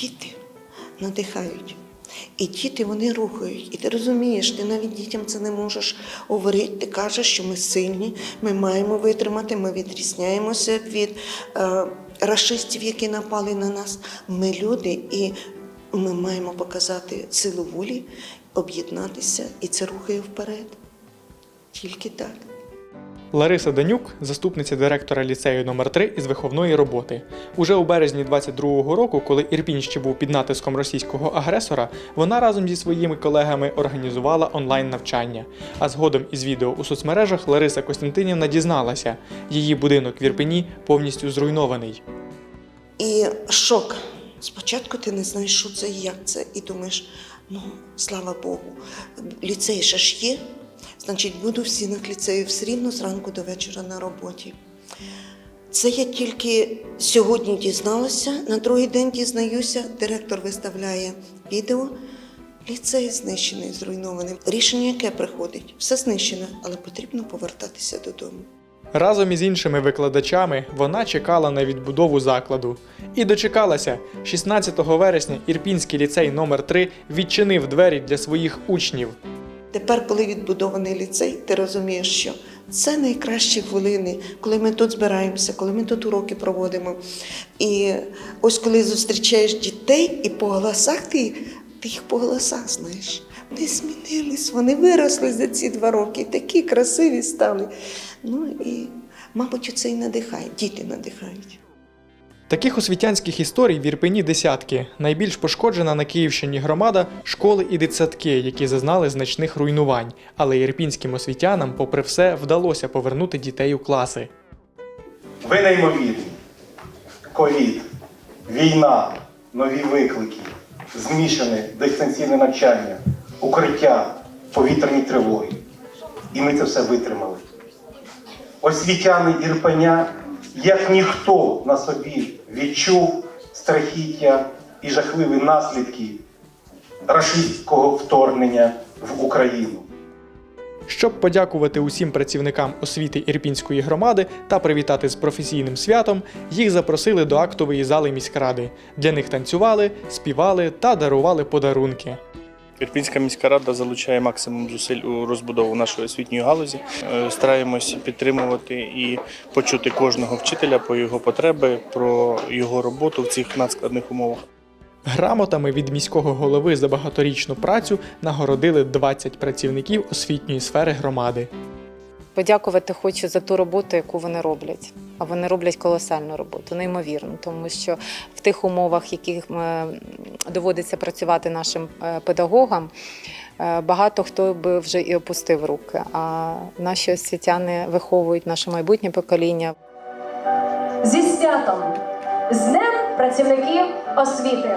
Діти надихають. І діти вони рухають. І ти розумієш, ти навіть дітям це не можеш говорити. Ти кажеш, що ми сильні, ми маємо витримати, ми відрізняємося від е, расистів, які напали на нас. Ми люди, і ми маємо показати силу волі, об'єднатися, і це рухає вперед. Тільки так. Лариса Данюк, заступниця директора ліцею номер 3 із виховної роботи. Уже у березні 22-го року, коли Ірпінь ще був під натиском російського агресора, вона разом зі своїми колегами організувала онлайн навчання. А згодом із відео у соцмережах Лариса Костянтинівна дізналася, її будинок в Ірпені повністю зруйнований. І шок. Спочатку ти не знаєш, що це і як це, і думаєш, ну, слава Богу, ліцей ще ж є, значить, буду в стінах ліцею все рівно зранку до вечора на роботі. Це я тільки сьогодні дізналася, на другий день дізнаюся, директор виставляє відео. Ліцей знищений, зруйнований. Рішення, яке приходить, все знищено, але потрібно повертатися додому. Разом із іншими викладачами вона чекала на відбудову закладу. І дочекалася. 16 вересня Ірпінський ліцей номер 3 відчинив двері для своїх учнів. Тепер, коли відбудований ліцей, ти розумієш, що це найкращі хвилини, коли ми тут збираємося, коли ми тут уроки проводимо. І ось коли зустрічаєш дітей, і по голосах ти, ти їх по голосах знаєш. Вони змінились, вони виросли за ці два роки, такі красиві стали. Ну і, мабуть, це і надихає, діти надихають. Таких освітянських історій в Ірпені десятки. Найбільш пошкоджена на Київщині громада школи і дитсадки, які зазнали значних руйнувань. Але ірпінським освітянам, попри все, вдалося повернути дітей у класи. Ви неймовірні. Ковід, війна, нові виклики, змішане дистанційне навчання, укриття, повітряні тривоги. І ми це все витримали. Освітяни Ірпеня, як ніхто на собі відчув страхіття і жахливі наслідки рашистського вторгнення в Україну. Щоб подякувати усім працівникам освіти Ірпінської громади та привітати з професійним святом, їх запросили до актової зали міськради. Для них танцювали, співали та дарували подарунки. Ірпінська міська рада залучає максимум зусиль у розбудову нашої освітньої галузі. Е, Стараємось підтримувати і почути кожного вчителя по його потреби, про його роботу в цих надскладних умовах. Грамотами від міського голови за багаторічну працю нагородили 20 працівників освітньої сфери громади. Подякувати хочу за ту роботу, яку вони роблять. А вони роблять колосальну роботу, неймовірно, тому що в тих умовах, в яких е, доводиться працювати нашим е, педагогам, е, багато хто би вже і опустив руки. А наші освітяни виховують наше майбутнє покоління. Зі святом! З Днем працівників освіти!